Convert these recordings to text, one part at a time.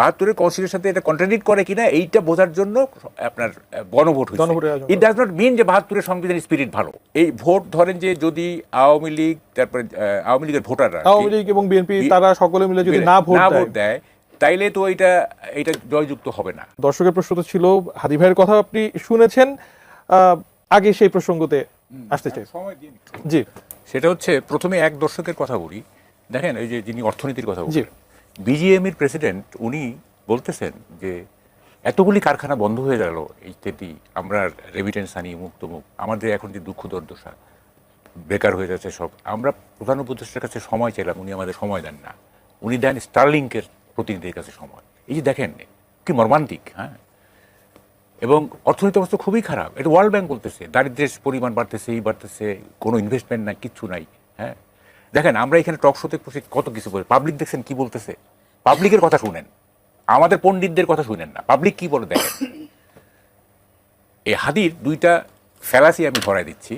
বাহাত্তরের কনস্টিটিউশনের সাথে এটা কন্ট্রাডিক্ট করে কিনা এইটা বোঝার জন্য আপনার গণভোট হয়েছে। ইট ডাজ নট মিন যে বাহাত্তরের সংবিধানের স্পিরিট ভালো। এই ভোট ধরেন যে যদি আওয়ামী লীগ তারপরে আওয়ামী লীগের ভোটাররা আওয়ামী লীগ এবং বিএনপি তারা সকলে মিলে যদি না ভোট দেয়। তাইলে তো এটা এটা জয়যুক্ত হবে না। দর্শকের প্রশ্ন তো ছিল হাদি ভাইয়ের কথা আপনি শুনেছেন আগে সেই প্রসঙ্গতে আসতে চাই। জি। সেটা হচ্ছে প্রথমে এক দর্শকের কথা বলি। দেখেন এই যে যিনি অর্থনীতির কথা জি। বলি বিজিএমির প্রেসিডেন্ট উনি বলতেছেন যে এতগুলি কারখানা বন্ধ হয়ে গেল ইত্যাদি আমরা রেমিটেন্স আনি মুক্ত মুখ। আমাদের এখন যে দুঃখ দুর্দশা, বেকার হয়ে যাচ্ছে সব। আমরা প্রধান উপদেষ্টার কাছে সময় চাইলাম, উনি আমাদের সময় দেন না। উনি দেন স্টারলিংকের প্রতিনিধির কাছে সময়। এই যে দেখেন, কি মর্মান্তিক হ্যাঁ? এবং অর্থনৈতিক অবস্থা খুবই খারাপ। এটা ওয়ার্ল্ড ব্যাংক বলতেছে, দারিদ্র্যের পরিমাণ বাড়তেছে, এই বাড়তেছে, কোনো ইনভেস্টমেন্ট নাই, কিচ্ছু নাই হ্যাঁ? দেখেন, আমরা এখানে টক শোতে কত কিছু বলি। পাবলিক দেখছেন কি বলতেছে? পাবলিকের কথা শুনেন। আমাদের পণ্ডিতদের কথা শুনেন না। পাবলিক কি বলে দেখেন? এই হাদির দুইটা ফ্যালাসি আমি ধরাই দিচ্ছি।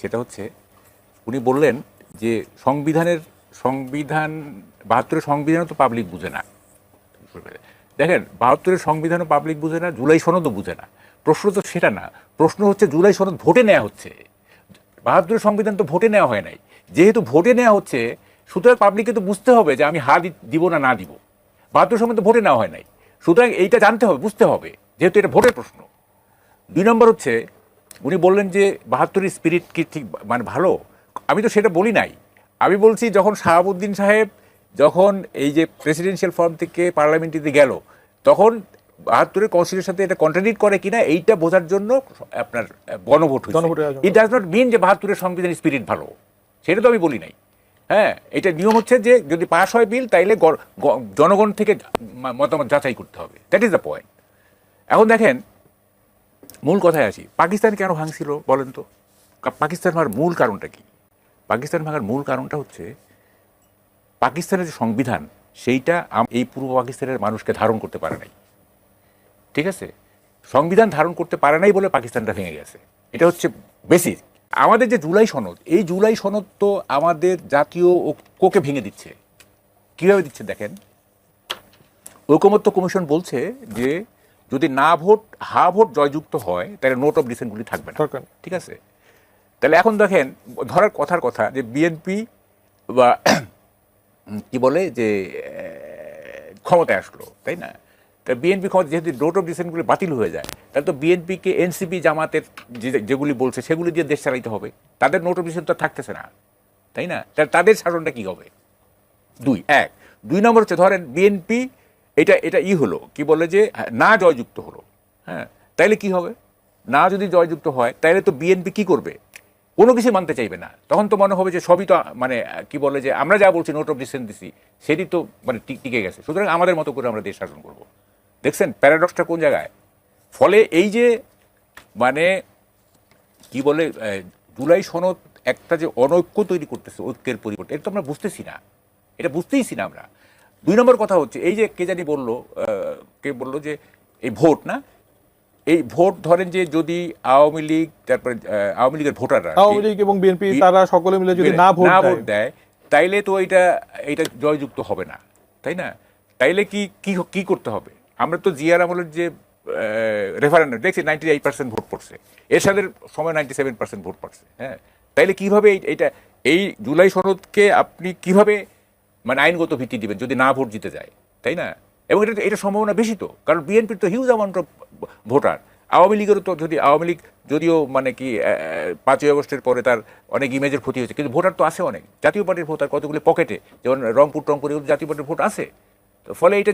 সেটা হচ্ছে, উনি বললেন যে সংবিধানের সংবিধান, বাহাত্তরের সংবিধানও তো পাবলিক বুঝে না। দেখেন, বাহাত্তরের সংবিধানও পাবলিক বুঝে না, জুলাই সনদও বুঝে না। প্রশ্ন তো সেটা না। প্রশ্ন হচ্ছে, জুলাই সনদ ভোটে নেওয়া হচ্ছে। বাহাত্তরের সংবিধান তো ভোটে নেওয়া হয় নাই। যেহেতু ভোটে নেওয়া হচ্ছে সুতরাং পাবলিককে তো বুঝতে হবে যে আমি হা দিব না না দিব। বাহাত্তর সংবিধান তো ভোটে নেওয়া হয় নাই। সুতরাং এইটা জানতে হবে বুঝতে হবে যেহেতু এটা ভোটের প্রশ্ন। দুই নম্বর হচ্ছে উনি বললেন যে বাহাত্তরের স্পিরিট কি ঠিক মানে ভালো? আমি তো সেটা বলি নাই। আমি বলছি যখন শাহাবুদ্দিন সাহেব যখন এই যে প্রেসিডেন্সিয়াল ফর্ম থেকে পার্লামেন্টে গেল তখন বাহাত্তরের কনস্টিটিউশনের সাথে এটা কন্ট্রাডিক্ট করে কিনা এইটা বোঝার জন্য আপনার গণভোট ইট ডাজ নট মিন যে বাহাত্তরের সংবিধানের স্পিরিট ভালো। সেটা তো আমি বলি নাই। হ্যাঁ এটা নিয়ম হচ্ছে যে যদি পাশ হয় বিল, তাইলে জনগণ থেকে মতামত যাচাই করতে হবে। দ্যাট ইজ দ্য পয়েন্ট এখন দেখেন, মূল কথায় আসি, পাকিস্তান কেন ভাঙছিল বলেন তো? পাকিস্তান ভাঙার মূল কারণটা কি? পাকিস্তান ভাঙার মূল কারণটা হচ্ছে, পাকিস্তানের যে সংবিধান, সেইটা এই পূর্ব পাকিস্তানের মানুষকে ধারণ করতে পারে নাই। ঠিক আছে? সংবিধান ধারণ করতে পারে নাই বলে পাকিস্তানটা ভেঙে গেছে। এটা হচ্ছে বেসিক। আমাদের যে জুলাই সনদ এই জুলাই সনদ তো আমাদের জাতীয় ঐক্যকে ভেঙে দিচ্ছে। কীভাবে দিচ্ছে দেখেন? ঐকমত্য কমিশন বলছে যে যদি না ভোট হা ভোট জয়যুক্ত হয় তাহলে নোট অফ ডিসেন্টগুলি থাকবে না। ঠিক আছে? তাহলে এখন দেখেন ধরার কথার কথা যে বিএনপি বা কি বলে যে ক্ষমতায় আসলো তাই না? তা বিএনপি ক্ষমতা যেহেতু নোট অফ ডিসেন্টগুলি বাতিল হয়ে যায় তাহলে তো বিএনপিকে এনসিপি জামাতের যেগুলি বলছে সেগুলি দিয়ে দেশ চালাইতে হবে। তাদের নোট অফ ডিসেন্ট তো থাকতেছে না তাই না? তাহলে তাদের শাসনটা কি হবে? দুই এক দুই নম্বর হচ্ছে ধরেন বিএনপি এটা এটা ই হলো কি বলে যে হ্যাঁ, না জয়যুক্ত হলো হ্যাঁ তাইলে কি হবে? না যদি জয়যুক্ত হয় তাইলে তো বিএনপি কি করবে? কোনো কিছু মানতে চাইবে না। তখন তো মনে হবে যে সবই তো মানে কি বলে যে আমরা যা বলছি নোট অফ ডিসেন্ট দিছি সেটি তো মানে টিকে গেছে। সুতরাং আমাদের মতো করে আমরা দেশ শাসন করব। দেখছেন প্যারাডক্সটা কোন জায়গায়? ফলে এই যে মানে কি বলে জুলাই সনদ একটা যে অনৈক্য তৈরি করতেছে ঐক্যের পরিবর্তে এটা তো আমরা বুঝতেছি না। এটা বুঝতেইছি না আমরা। দুই নম্বর কথা হচ্ছে এই যে কে জানি বলল কে বলল যে এই ভোট না এই ভোট ধরেন যে যদি আওয়ামী লীগ তারপরে আওয়ামী লীগের ভোটাররা আওয়ামী লীগ এবং বিএনপি তারা সকলে মিলে যদি না ভোট দেয়। দেয় তাইলে তো এটা এটা জয়যুক্ত হবে না তাই না? তাইলে কি কি করতে হবে? আমরা তো জিয়ার আমলের যে রেফারেন্ডাম দেখছি নাইনটি এইট পার্সেন্ট ভোট পড়ছে। এরশাদের সময় নাইনটি সেভেন পার্সেন্ট ভোট পড়ছে হ্যাঁ। তাইলে কীভাবে এই- এইটা, এই জুলাই সনদকে আপনি কীভাবে মানে আইনগত ভিত্তি দিবেন যদি না ভোট জিতে যায়, তাই না? এবং এটা এটা সম্ভাবনা বেশি তো, কারণ বিএনপির তো huge amount of voter Awami লীগেরও তো যদি, আওয়ামী লীগ যদিও মানে কি পাঁচই আগস্টের পরে তার অনেক ইমেজের ক্ষতি হয়েছে, কিন্তু ভোটার তো আছে অনেক। জাতীয় পার্টির ভোটার কতগুলি পকেটে? যেমন রংপুর টংপুর জাতীয় পার্টির ভোট আছে। তো ফলে এটা